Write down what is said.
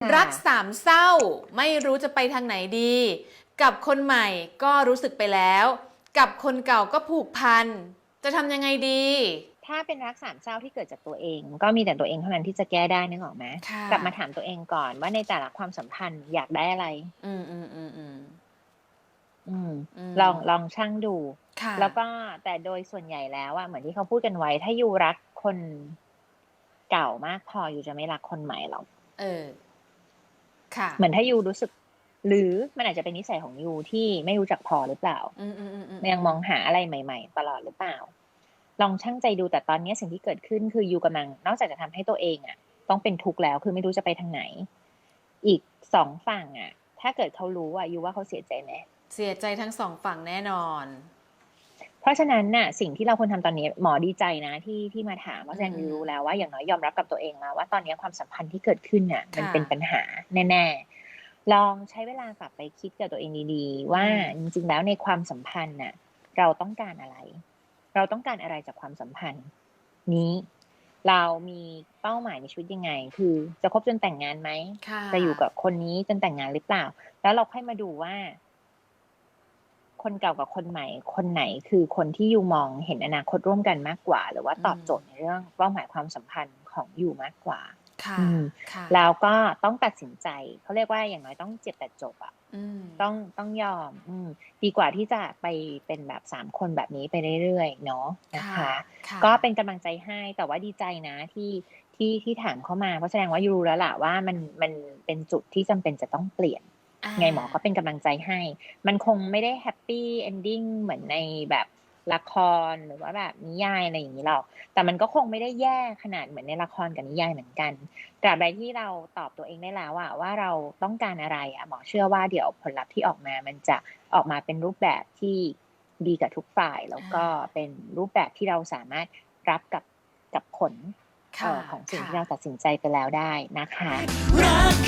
ค่ะรักสามเศร้าไม่รู้จะไปทางไหนดี กับคนใหม่ก็รู้สึกไปแล้ว กับคนเก่าก็ผูกพัน จะทำยังไงดี ถ้าเป็นรักสามเศร้าที่เกิดจากตัวเอง ก็มีแต่ตัวเองเท่านั้นที่จะแก้ได้นึกออกไหมค่ะกลับมาถามตัวเองก่อนว่าในแต่ละความสัมพันธ์อยากได้อะไร อืมอืมอืมอืมอืมมลองลองช่างดูค่ะแล้วก็แต่โดยส่วนใหญ่แล้วอะเหมือนที่เขาพูดกันไว้ ถ้าอยู่รักคนเก่ามากพออยู่จะไม่รักคนใหม่หรอกเออค่ะ เหมือนถ้ายูรู้สึก หรือมันอาจจะเป็นนิสัยของยูที่ไม่รู้จักพอหรือเปล่าอืมอืมอืมอืมยังมองหาอะไรใหม่ ๆ ตลอดหรือเปล่า ลองช่างใจดูแต่ตอนนี้สิ่งที่เกิดขึ้นคือยูกำลัง นอกจากจะทำให้ตัวเองอะต้องเป็นทุกข์แล้วคือไม่รู้จะไปทางไหน อีกสองฝั่งอะถ้าเกิดเขารู้อะยูว่าเขาเสียใจไหมเสียใจทั้งสองฝั่งแน่นอนเพ ราะฉะนั้นน่ะสิ่งที่เราควรทำตอนนี้หมอดีใจนะที่ที่มาถามเพราะแสดงอืมรู้แล้วว่าอย่างน้อยยอมรับกับตัวเองแล้วว่าตอนนี้ความสัมพันธ์ที่เกิดขึ้นน่ะมันค่ะเป็นปัญหาแน่ๆลองใช้เวลากลับไปคิดกับตัวเองดีๆ ว่าอืมจริงๆแล้วในความสัมพันธ์น่ะเราต้องการอะไร เราต้องการอะไรจากความสัมพันธ์ นี้เรามีเป้าหมายในชีวิตยังไง คือจะคบจนแต่งงานไหมค่ะจะอยู่กับคนนี้จนแต่งงานหรือเปล่า แล้วเราค่อยมาดูว่า คนเก่ากับคนใหม่ คนไหนคือคนที่ยูมองเห็นอนาคตร่วมกันมากกว่า หรือว่าตอบโจทย์ในเรื่องเป้าหมายความสัมพันธ์ของยูมากกว่าค่ะอืมค่ะแล้วก็ต้องตัดสินใจเขาเรียกว่าอย่างน้อยต้องเจ็บแต่จบอะอืมต้องต้องยอม อืมดีกว่าที่จะไปเป็นแบบสามคนแบบนี้ไปเรื่อยๆเนาะนะคะค่ะก็เป็นกำลังใจให้แต่ว่าดีใจนะที่ที่ที่ถามเข้ามาเพราะแสดงว่ายูรู้แล้วล่ะว่ามันมันเป็นจุดที่จำเป็นจะต้องเปลี่ยนา ไงหมอก็เป็นกำลังใจให้ มันคงไม่ได้แฮปปี้เอนดิ้งเหมือนในแบบละครหรือว่าแบบนิยายอะไรอย่างนี้หรอก แต่มันก็คงไม่ได้แย่ขนาดเหมือนในละครกับนิยายเหมือนกันตราบใดที่เราตอบตัวเองได้แล้วอะว่าเราต้องการอะไรอะหมอเชื่อว่าเดี๋ยวผลลัพธ์ที่ออกมา มันจะออกมาเป็นรูปแบบที่ดีกับทุกฝ่าย แล้วก็เป็นรูปแบบที่เราสามารถรับกับกับผลเอ่ค่ะอของสิ่งที่ค่ะเราตัดสินใจไปแล้วได้นะคะรักคืออะไร